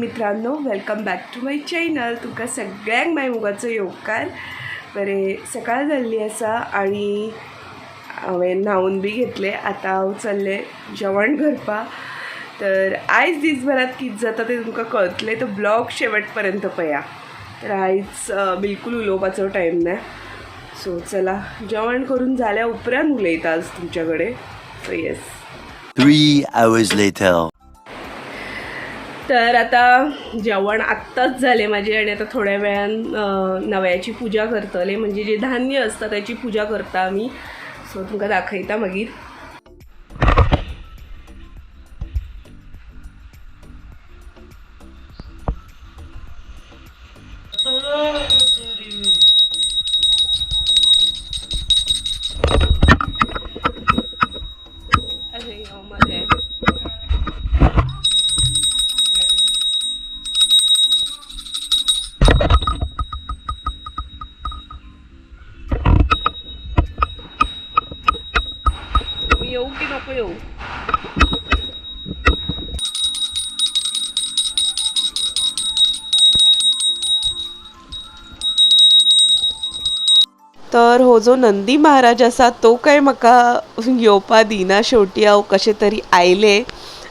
मित्रांनो welcome back to my channel तुमकां सगळ्यांक माय मुगाचो येवकार. बरे सकाळ जाल्ली आसा आनी हांवें न्हावून बी घेतलें. आतां हांव चल्लें जेवण करपाक तर आयज दिसभरात कितें जाता तें तुमकां कळतलें तो ब्लॉग शेवट पर्यंत पळया तर आयज बिलकूल उलोवपाचो टायम ना. सो चला जेवण करून जाल्या उपरांत उलयता आज तुमच्या कडेन so yes three hours later तर आता जेवण आत्ताच झाले माझे आणि आता थोड्या वेळान नव्याची पूजा करतले. म्हणजे जे धान्य असतं त्याची पूजा करता आमी सो तुमकां दाखयता मागीर. अरे मी येऊ की नको येऊ? तर हो जो नंदी महाराज आसा तो काय म्हाका येवपा दिना शेवटी हांव कशें तरी आयलें.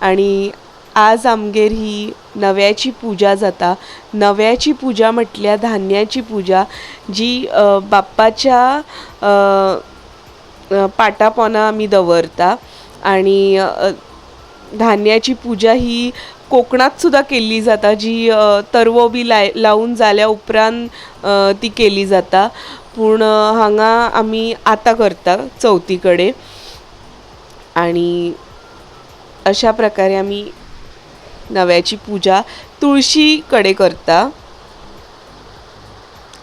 आनी आज आमगेर ही नव्याची पुजा जाता. नव्याची पुजा म्हटल्यार धान्याची पुजा जी बाप्पाच्या पाटा पोंदा आमी दवरता आनी धान्याची पुजा ही कोकणात सुद्दां केल्ली जाता जी तरवो बी लाय लावून जाल्या उपरांत ती केली जाता. पूण हांगा आमी आतां करता चवथी कडेन आनी अशा प्रकारे आमी नव्याची पुजा तुळशी कडेन करता.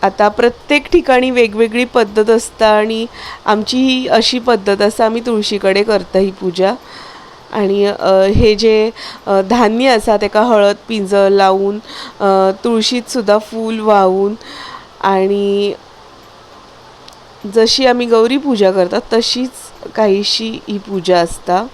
आता प्रत्येक ठिकाणी वेगवेगळी पद्धत असता आणि आमची ही अशी पद्धत आसा आमी तुळशी कडेन करता ही पुजा. आणि हे जे धान्य आसा तेका हळद पिंजर लावून तुळशीतसुद्धा तुळशीत सुद्दां फूल व्हावून आणि जशी आमी गौरी पूजा करतात तशीच काहीशी ही पूजा असता.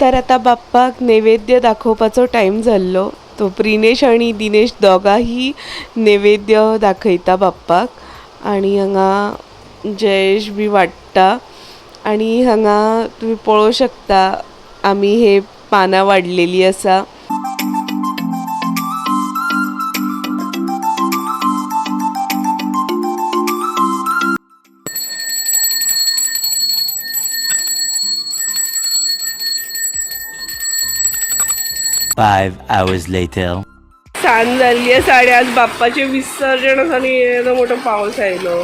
तर आता बाप्पाक नैवेद्य दाखोवपाचो टायम जाल्लो तो प्रिनेश आनी दिनेश दोगांही नैवेद्य दाखयता बाप्पाक. आनी हांगा जयेश बी वाडटा आनी हांगा तुमी पळोवंक शकता आमी हे पानां वाडलेलीं आसा. Five hours later. सांज जाल्ली आसा आणि आज बाप्पाचे विसर्जन आणि येदो मोठो आयलो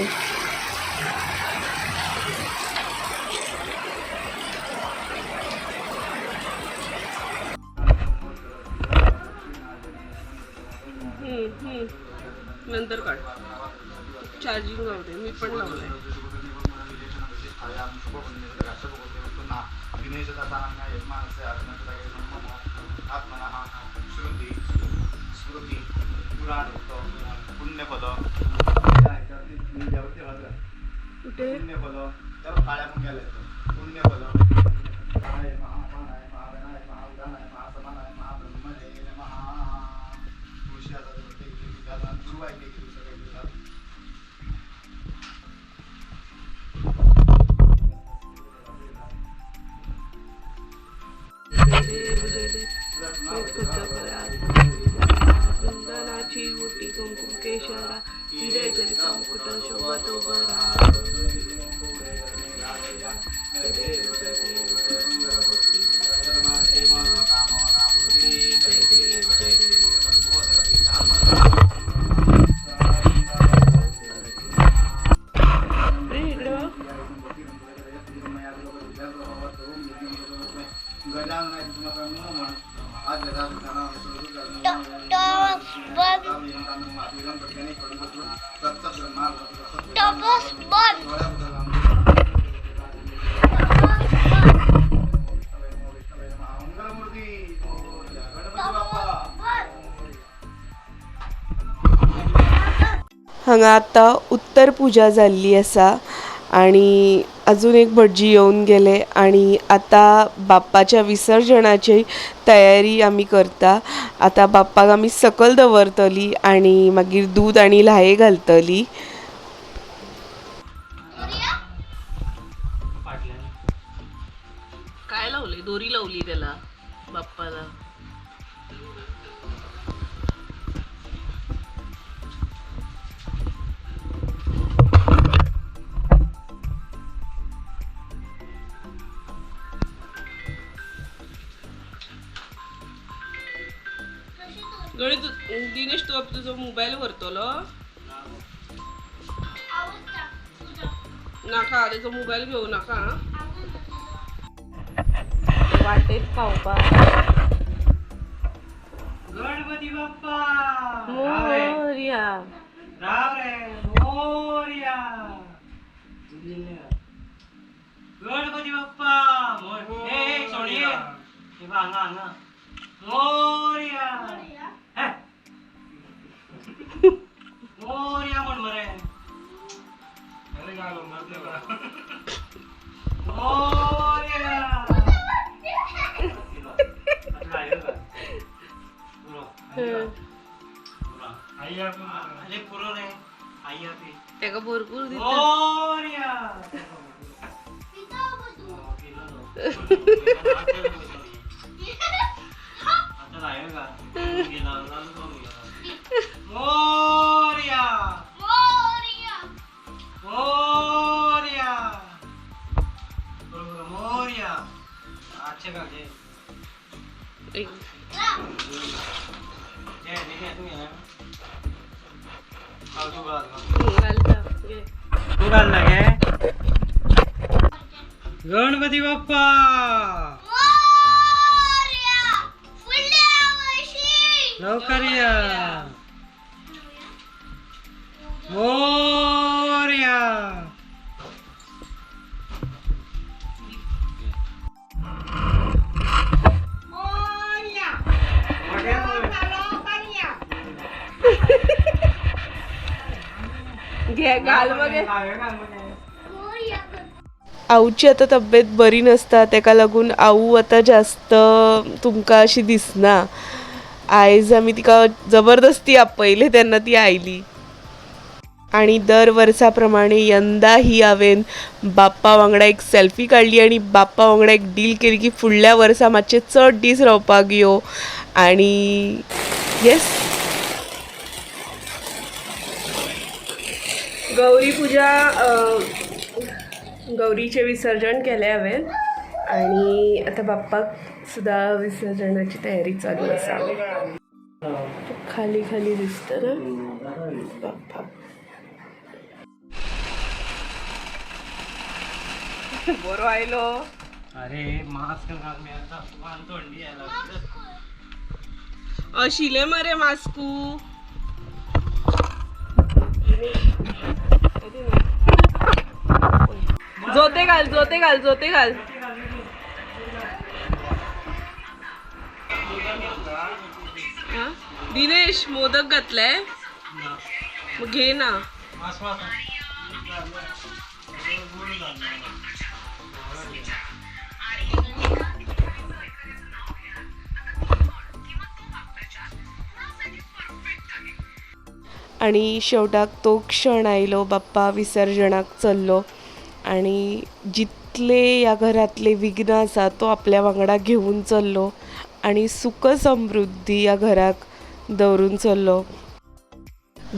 हम्म, हम्म. काढ. चार्जिंग लावते मी पण लावलंय पुण्यपद कुठे पुण्यपद त्याला काळ्या पण गेल्या पुण्यपद महाय महापानाय महागणाय महाउदानाय महासमानाय महाब्रह्मणे नमः तुळशी आता ते गाणं हांगा आतां उत्तर पुजा जाल्ली आसा आणि अजून एक भटजी येवन गेले आणि आतां बाप्पाच्या विसर्जनाची तयारी आमी करता. आतां बाप्पाक आमी सकयल दवरतली आणि मागीर दूद आनी ल्हाये घालतली. दोरी लावली त्याला. तुझा मोबाईल व्हरतलो नाका त्याचा मोबाईल घेऊ नका वाटेत पावपा. गणपती बाप्पा! मोरया राम रे. मोरया गणपती बाप्पा! मोर-. हे बघ, अंगा अंगा मोरया मोरया म्हण मरे मोरया अरे पुरो रे आई आपली या मोरया घे घाल बघे. आऊची आता तब्येत बरी नसता तेका लागून आऊ आता जास्त तुमकां अशी दिसना. आयज आमी तिका जबरदस्ती आपयले तेन्ना ती आयली. आणि दर वर्सा प्रमाणे यंदाही हांवें बाप्पा वांगडा एक सेल्फी काडली आणि बाप्पा वांगडा एक डील केली की फुडल्या वर्सा मातशे चड दीस रावपाक यो. आणि येस गौरी पूजा गौरीचे विसर्जन केले हांवें आणि आता बाप्पाक सुद्धा विसर्जनाची तयारी चालू असावी खाली खाली दिसत ना? बरो आयलो अरे मास्क अशिले मरे मास्कू जोते घाल जोते घाल जोते घाल. दिनेश मोदक घातलाय. मग घे ना. आणि शेवटाक तो क्षण आयलो बाप्पा विसर्जनाक चल्लो. आणि जितले ह्या घरातले विघ्न आसा तो आपल्या वांगडा घेऊन चल्लो. आणि सुख समृद्धी ह्या घराक दवरून चल्लो.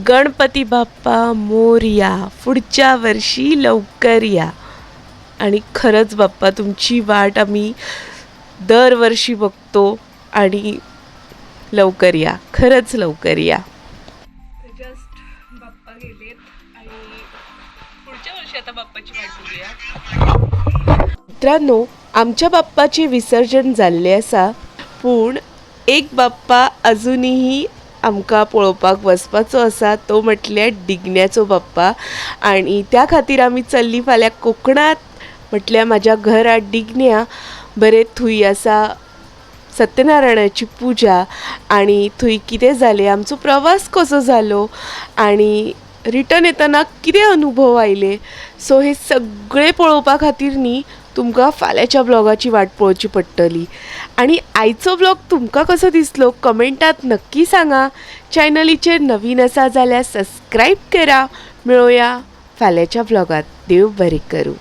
गणपती बाप्पा मोरया पुढच्या वर्षी लवकर या. आणि खरंच बाप्पा तुमची वाट आम्ही दरवर्षी बघतो आणि लवकर या. खरंच लवकर या. जस्ट बाप्पा गेलेत आणि पुढच्या वर्षी आता बाप्पाची वाट बघूया. मित्रांनो आमच्या बाप्पाचे विसर्जन जाल्ले आसा पूण एक बाप्पा अजूनही आमकां पळोवपाक वचपाचो आसा तो म्हटल्यार डिगण्याचो बाप्पा. आणि त्या खातीर आमी चल्ली फाल्यां कोकणात म्हटल्यार म्हाज्या घरा डिगण्या बरें थंय आसा सत्यनारायणाची पूजा. आणि थंय कितें जालें आमचो प्रवास कसो जालो? आणि रिटर्न येतना कितें अनुभव आयले? सो हे सगळे पळोवपा खातीर न्ही तुमकां फाल्यांच्या ब्लॉगाची वाट पळोवची पडटली. आणि आयचो ब्लॉग तुमकां कसो दिसलो कमेंटात नक्की सांगा. चॅनलीचेर नवीन आसा जाल्यार सबस्क्रायब करा. मेळोया फाल्यांच्या ब्लॉगात. देव बरें करूं.